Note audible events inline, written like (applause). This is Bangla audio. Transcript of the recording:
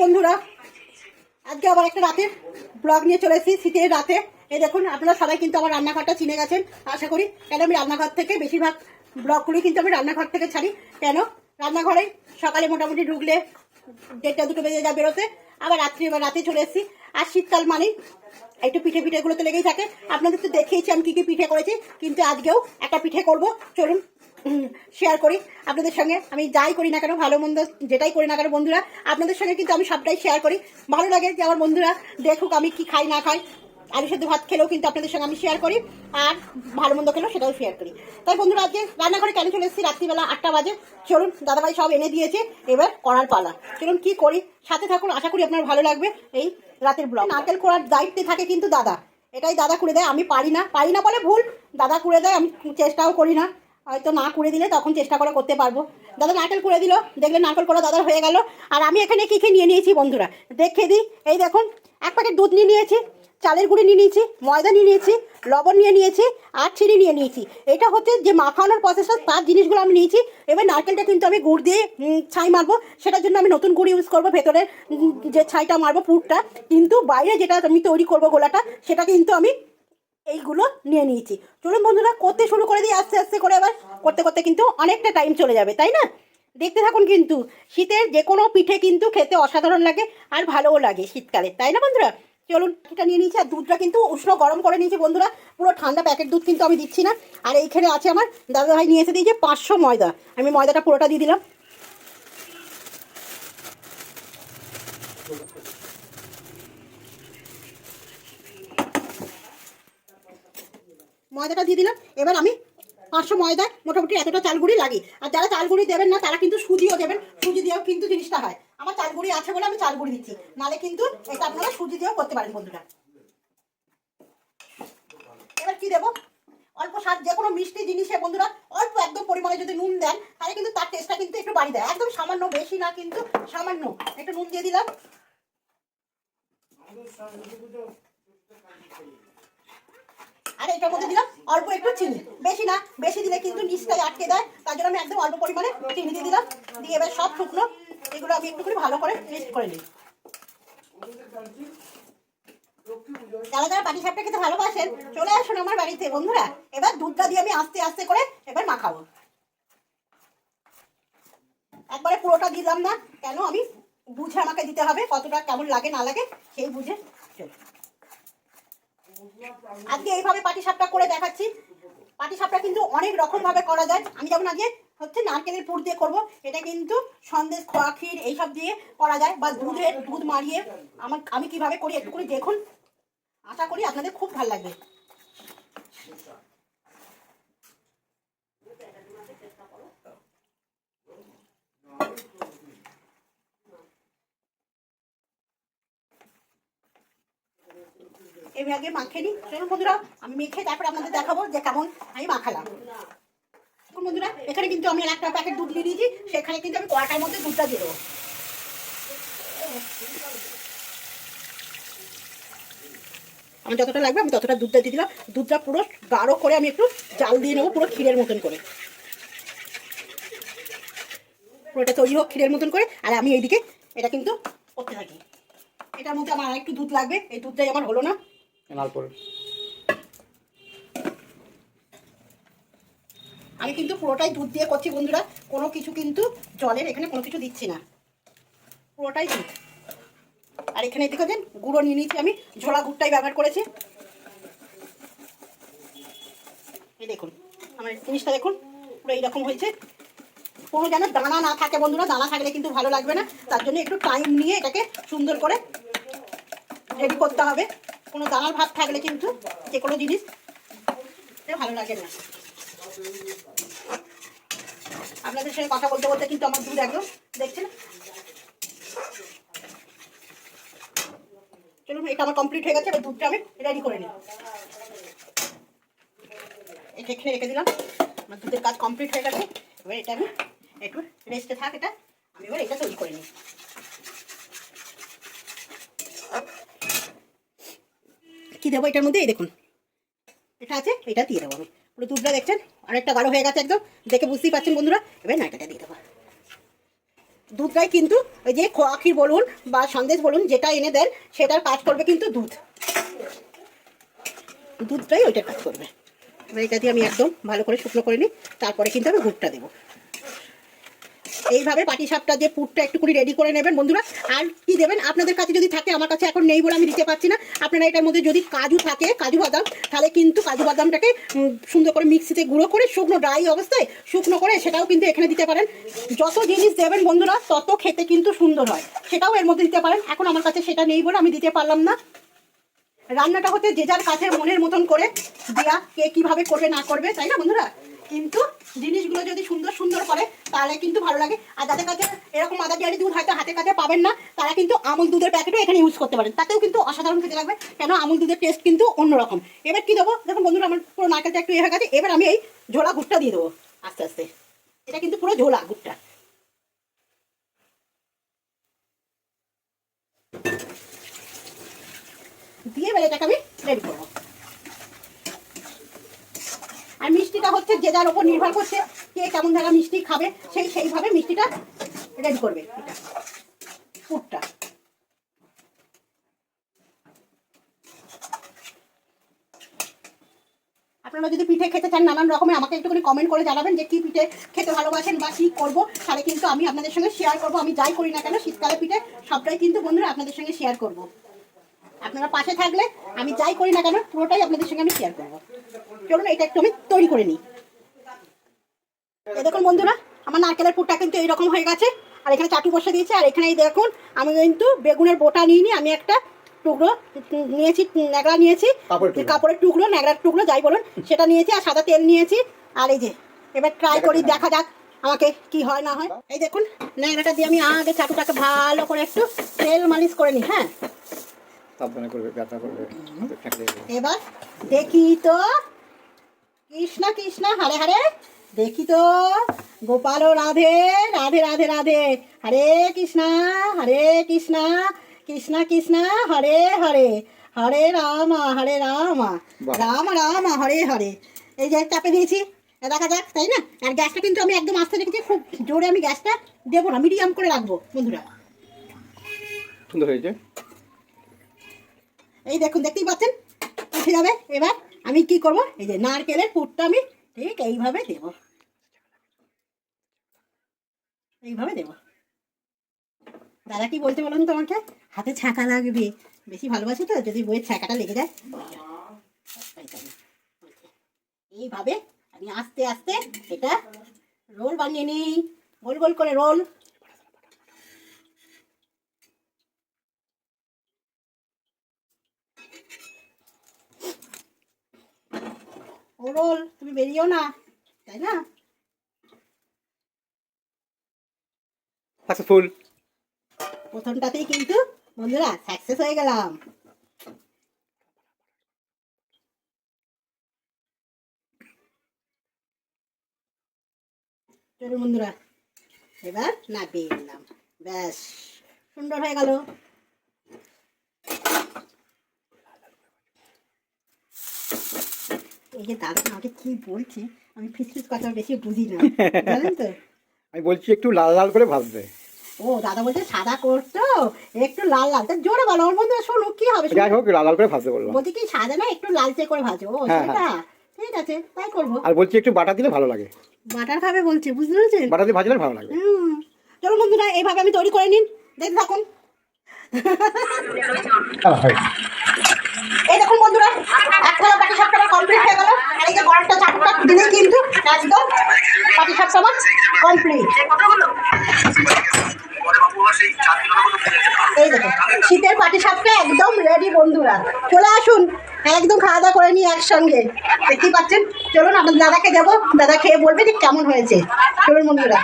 বন্ধুরা, আজকে আবার একটা রাতের ব্লগ নিয়ে চলে এসেছি, শীতের রাতে। এই দেখুন, আপনারা সবাই কিন্তু আমার রান্নাঘরটা চিনে গেছেন, আশা করি। কেন আমি রান্নাঘর থেকে বেশিরভাগ ব্লগগুলি কিন্তু আমি রান্নাঘর থেকে ছাড়ি। কেন? রান্নাঘরে সকালে মোটামুটি ঢুকলে দেড়টা, দুটো বেজে যায় বেরোতে। আবার রাত্রি বা রাতে চলে এসেছি। আর শীতকাল মানেই একটু পিঠে পিঠেগুলো তো লেগেই থাকে। আপনাদের তো দেখিয়েছি আমি কী কী পিঠে করেছি, কিন্তু আজকেও একটা পিঠে করব। চলুন শেয়ার করি। আপনাদের সঙ্গে আমি যাই করি না কেন, ভালো মন্দ যেটাই করি না কেন, বন্ধুরা, আপনাদের সঙ্গে কিন্তু আমি সবটাই শেয়ার করি। ভালো লাগে যে আমার বন্ধুরা দেখুক আমি কি খাই, না খাই। আলু সেদ্ধ ভাত খেলেও কিন্তু আপনাদের সঙ্গে আমি শেয়ার করি, আর ভালো মন্দ খেলেও সেটাও শেয়ার করি। তাই বন্ধুরা, আজকে রান্নাঘরে কেন চলে এসেছি? রাত্রিবেলা আটটা বাজে। চলুন, দাদাভাই সব এনে দিয়েছে, এবার করার পালা। চলুন, কি করি? সাথে থাকুন, আশা করি আপনার ভালো লাগবে এই রাতের ব্লগ নারকেল করার দায়িত্বে থাকে কিন্তু দাদা। এটাই দাদা করে দেয়, আমি পারি না। পারি না বলে ভুল, দাদা করে দেয়, আমি চেষ্টাও করি না। হয়তো না করে দিলে তখন চেষ্টা করে করতে পারব। দাদা নারকেল করে দিল, দেখলে নারকেল করা দাদার হয়ে গেল। আর আমি এখানে কী কী নিয়ে নিয়েছি বন্ধুরা? দেখে দিই। এই দেখুন, এক প্যাকেট দুধ নিয়ে নিয়েছি, চালের গুঁড়ি নিয়ে নিয়েছি, ময়দা নিয়ে নিয়েছি, লবণ নিয়ে নিয়েছি আর চিনি নিয়ে নিয়েছি। এটা হচ্ছে যে মাখানোর প্রসেসটা তার জিনিসগুলো আমি নিয়েছি। এবার নারকেলটা কিন্তু আমি গুড় দিয়ে ছাই মারবো। সেটার জন্য আমি নতুন গুড় ইউজ করব, ভেতরে যে ছাইটা মারবো পুরটা। কিন্তু বাইরে যেটা আমি তৈরি করব গোলাটা, সেটা কিন্তু আমি এইগুলো নিয়ে নিয়েছি। চলুন বন্ধুরা, করতে শুরু করে দিই আস্তে আস্তে করে আবার। করতে করতে কিন্তু অনেকটা টাইম চলে যাবে, তাই না? দেখতে থাকুন কিন্তু, শীতের যে কোনো পিঠে কিন্তু খেতে অসাধারণ লাগে আর ভালোও লাগে শীতকালে, তাই না বন্ধুরা? চলুন, এটা নিয়ে নিয়েছি আর দুধটা কিন্তু উষ্ণ গরম করে নিয়েছি বন্ধুরা। পুরো ঠান্ডা প্যাকেট দুধ কিন্তু আমি দিচ্ছি না। আর এইখানে আছে আমার দাদা ভাই নিয়ে এসে দিয়েছে পাঁচশো ময়দা। আমি ময়দাটা পুরোটা দিয়ে দিলাম। ময়দাটা দিয়ে দিলাম। এবার আমি পাঁচশো ময়দায় মোটামুটি এতটা চালগুড়ি লাগে আর যারা চালগুড়ি দেবেন না, তারা কিন্তু সুজিও দেবেন। সুজি দিয়েও কিন্তু জিনিসটা হয়। আমার চালগুড়ি আছে বলে আমি চালগুড়ি দিচ্ছি। নালে কিন্তু এটা আপনারা সুজি দিয়েও করতে পারেন বন্ধুরা। এবার কি দেবো? অল্প স্বাদ, যে কোনো মিষ্টি জিনিসে বন্ধুরা, অল্প একদম পরিমাণে যদি নুন দেন, তাহলে কিন্তু তার টেস্টটা কিন্তু একটু বাড়ি দেয়। একদম সামান্য, বেশি না কিন্তু সামান্য। একটু নুন দিয়ে দিলাম। আর এটার মধ্যে দিলাম অল্প একটু চিনি। বেশি না, বেশি দিলে কিন্তু নিচটাই আটকে দেয়। তার জন্য আমি একদম অল্প পরিমাণে চিনি দিয়ে দিলাম। দিয়ে এবার সব শুকনো, এগুলো আমি একটু করে ভালো করে মিক্সড করে নিই। যারা যারা পাটি সাপটা খেতে ভালোবাসেন, চলে আসুন আমার বাড়িতে। বন্ধুরা, এবার দুধটা দিয়ে আমি আস্তে আস্তে করে এবার মাখাবো। একবারে পুরোটা দিলাম না, কেন আমি বুঝে আমাকে দিতে হবে কতটা কেমন লাগে, না লাগে, সেই বুঝে চলো। আজকে এইভাবে পাটি সাপটা করে দেখাচ্ছি। পাটি সাপটা কিন্তু অনেক রকম ভাবে করা যায়। আমি যখন আজকে হচ্ছে নারকেলের পুর দিয়ে করব, এটা কিন্তু সন্দেশ, খোয়া, ক্ষীর এইসব দিয়ে করা যায় বা দুধের দুধ মারিয়ে। আমার আমি কীভাবে করি একটু করে দেখুন। আশা করি আপনাদের খুব ভালো লাগবে। এই আগে মাখে নিই চলুন বন্ধুরা, আমি মেখে তারপর আপনাদের দেখাবো যে কেমন আমি মাখালাম। দেখুন বন্ধুরা, এখানে কিন্তু আমি একটা প্যাকেট দুধ দিয়ে দিয়েছি সেখানে কিন্তু আমি কড়াটার মধ্যে দুধটা দিয়ে দেবো। আমার যতটা লাগবে, আমি ততটা দুধটা দিয়ে দিলাম। দুধটা পুরো গাঢ় করে আমি একটু জাল দিয়ে নেব, পুরো ক্ষীরের মতন করে। পুরোটা তৈরি হোক ক্ষীরের মতন করে। আর আমি এইদিকে এটা কিন্তু করতে থাকি। এটার মধ্যে আমার আরেকটু দুধ লাগবে। এই দুধটাই আমার হলো না। আমি কিন্তু পুরোটাই দুধ দিয়ে করছি বন্ধুরা। কোনো কিছু কিন্তু জলের এখানে কোনো কিছু দিচ্ছি না। পুরোটাই দুধ। আর এখানে দেখেছেন গুঁড়ো নিয়ে নিয়েছি আমি ঝোলা গুড়টাই ব্যবহার করেছি। এই দেখুন, আমার জিনিসটা দেখুন, পুরো এইরকম হয়েছে। কোনো যেন দানা না থাকে বন্ধুরা, দানা থাকলে কিন্তু ভালো লাগবে না। তার জন্য একটু টাইম নিয়ে এটাকে সুন্দর করে রেডি করতে হবে। কোনো দানার ভাব থাকলে কিন্তু যে কোনো জিনিস ভালো লাগে না। আপনাদের সঙ্গে কথা বলতে বলতে কিন্তু আমার দুধ একদম দেখছেন? চলুন, এটা আমার কমপ্লিট হয়ে গেছে, এবার দুধটা আমি রেডি করে নিই। এটা এখানে রেখে দিলাম। আমার দুধের কাজ কমপ্লিট হয়ে গেছে। এবার এটা আমি একটু রেস্টে থাক, এটা আমি এবার এটা তৈরি করে নিই। কি দেবো এটার মধ্যে? এই দেখুন। এটা আছে, এটা দিয়ে দেবো আমি। পুরো দুধটা দেখছেন? অনেকটা গাঢ় হয়ে গেছে একদম। দেখে বুঝতেই পারছেন বন্ধুরা। এবার নাইটাটা দিয়ে দেবো। দুধটাই কিন্তু ওই যে খোয়া বলুন বা সন্দেশ বলুন, যেটা এনে দেন, সেটার কাজ করবে কিন্তু দুধ। দুধটাই ওইটার কাজ করবে। এবার এটা দিয়ে আমি একদম ভালো করে শুকনো করে নিই। তারপরে কিন্তু আমি গুড়টা দেবো। এইভাবে পাটি সাপটা যে পুরটা একটু রেডি করে নেবেন, বন্ধুরা। আর কি দেবেন? আপনাদের কাছে যদি থাকে, আমার কাছে এখন নেই বলে আমি দিতে পারছি না। আপনারা এটার মধ্যে যদি কাজু থাকে, কাজু বাদাম, তাহলে কিন্তু কাজু বাদামটাকে সুন্দর করে মিক্সিতে গুঁড়ো করে শুকনো ড্রাই অবস্থায় শুকনো করে সেটাও কিন্তু এখানে দিতে পারেন। যত জিনিস দেবেন, বন্ধুরা, তত খেতে কিন্তু সুন্দর হয়। সেটাও এর মধ্যে দিতে পারেন। এখন আমার কাছে সেটা নেই বলে আমি দিতে পারলাম না। রান্নাটা হচ্ছে যে যার কাছে মনের মতন করে দেয়া, কে কীভাবে করবে, না করবে, তাই না, বন্ধুরা? কিন্তু জিনিসগুলো যদি সুন্দর সুন্দর করে, তাহলে কিন্তু ভালো লাগে। আর যাদের কাছে এরকম আদা ডিয়ারি দুধ হয়তো হাতে কাছে পাবেন না, তারা কিন্তু আমুল দুধের প্যাকেটও এখানে ইউজ করতে পারেন। তাতেও কিন্তু অসাধারণ খেতে লাগবে, কেন আমুল দুধের টেস্ট কিন্তু অন্যরকম। এবার কি দেবো? দেখুন বন্ধুরা, আমার পুরো নারকেলটা একটু ইয়ে হয়ে গেছে, এবার আমি এই ঝোলা গুড়টা দিয়ে দেবো, আস্তে আস্তে। এটা কিন্তু পুরো ঝোলা গুড়টা। দিয়ে এবার এটাকে আমি রেডি করব। আর মিষ্টিটা হচ্ছে যে যার উপর নির্ভর করছে কে কেমন ধারা মিষ্টি খাবে, সেই সেইভাবে মিষ্টিটা রেডি করবে। পুরটা। আপনারা যদি পিঠে খেতে চান নানান রকমের আমাকে একটুখানি কমেন্ট করে জানাবেন যে কি পিঠে খেতে ভালোবাসেন বা কি করব। তাহলে কিন্তু আমি আপনাদের সঙ্গে শেয়ার করব। আমি যাই করি না কেন, শীতকালে পিঠে সবটাই কিন্তু বন্ধুরা আপনাদের সঙ্গে শেয়ার করব। আপনারা পাশে থাকলে আমি যাই করি না কেন পুরোটাই আপনাদের সঙ্গে আমি শেয়ার করব। চলুন এটা একটু আমি তৈরি করে নিই। এই দেখুন বন্ধুরা আমার নারকেলের পুরটা কিন্তু এইরকম হয়ে গেছে আর এখানে চাটু বসে দিয়েছে আর এখানে দেখুন আমি কিন্তু বেগুনের বোটা নিইনি আমি একটা টুকরো নিয়েছি ন্যাকড়া নিয়েছি কাপড়ের টুকরো। কাপড়ের টুকরো ন্যাকড়ার টুকরো যাই বলুন সেটা নিয়েছি আর সাদা তেল নিয়েছি আর এই যে এবার ট্রাই করি দেখা যাক আমাকে কি হয় না হয়। এই দেখুন ন্যাকড়াটা দিয়ে আমি আগে চাটুটাকে ভালো করে একটু তেল মালিশ করে নিই হ্যাঁ। সাবধানে করবে ব্যথা করবে এবার দেখি তো কৃষ্ণ কৃষ্ণ হারে হারে। দেখি তো গোপাল রাধে রাধে রাধে রাধে। হরে কৃষ্ণ হরে কৃষ্ণ কৃষ্ণ কৃষ্ণ হরে হরে। হরে রাম হরে রাম। রাম রাম হরে হরে। এই যে চাপে দিয়েছি দেখা যাক তাই না? আর গ্যাসটা কিন্তু আমি একদম আস্তে রেখেছি খুব জোরে আমি গ্যাসটা দেবো না মিডিয়াম করে রাখব বন্ধুরা। সুন্দর হয়েছে। এই দেখুন, দেখতেই পাচ্ছেন? উঠে যাবে। এবার আমি কি করব? এই যে নারকেলের পুরটা আমি ঠিক এইভাবে দেব। এইভাবে দেব। দাদা কি বলতে বলুন তোমাকে হাতে ছাঁকা লাগবে। বেশি ভালোবাসি তো, যদি বইয়ের ছাঁকাটা লেগে যায়। এইভাবে আমি আস্তে আস্তে এটা রোল বানিয়ে নিই। গোল গোল করে রোল। ও তুমি বেরিয়েও না তাই না? সাকসেসফুল প্রথমটাতেই কিন্তু বন্ধুরা সাকসেস হয়ে গেলাম। চলুন বন্ধুরা এবার নাপিয়ে দিলাম ব্যাস সুন্দর হয়ে গেল। এই যে দাদা আমাকে কি বলছে? আমি ফিসফিস কথা বেশি বুঝি না (laughs) জানেন তো? আমি বলছি একটু লাল লাল করে ভাজবে। ও দাদা বলছে সাদা করতো একটু লাল লাল। তা জোরে বলো ওর মধ্যে শোনো কি হবে যাই হোক লাল লাল করে ভাজতে বললাম। বলছি কি সাদা না একটু লালচে করে ভাজো। ও হ্যাঁ, সেটা ঠিক আছে তাই করব। আর বলছি একটু বাটা দিলে ভালো লাগে। বাটার খাবে বলছে বুঝতে পেরেছেন? বাটা দিয়ে ভাজলে ভালো হুম। চলো বন্ধুরা এইভাবে আমি তৈরি করে নিন। দেখতে থাকুন। (laughs) এই দেখুন বন্ধুরা এক থালা পাটি সাপটা কমপ্লিট হয়ে গেল। আর এই যে গরমটা চারটা দিলেই কিন্তু একদম পাটি সাপটা আমার কমপ্লিট এই দেখুন শীতের পাটি সাপটা একদম রেডি বন্ধুরা। চলে আসুন একদম খাওয়া দাওয়া করে নিই একসঙ্গে। দেখতেই পাচ্ছেন? চলুন আপনার দাদাকে দেবো। দাদা খেয়ে বলবে যে কেমন হয়েছে। চলুন বন্ধুরা।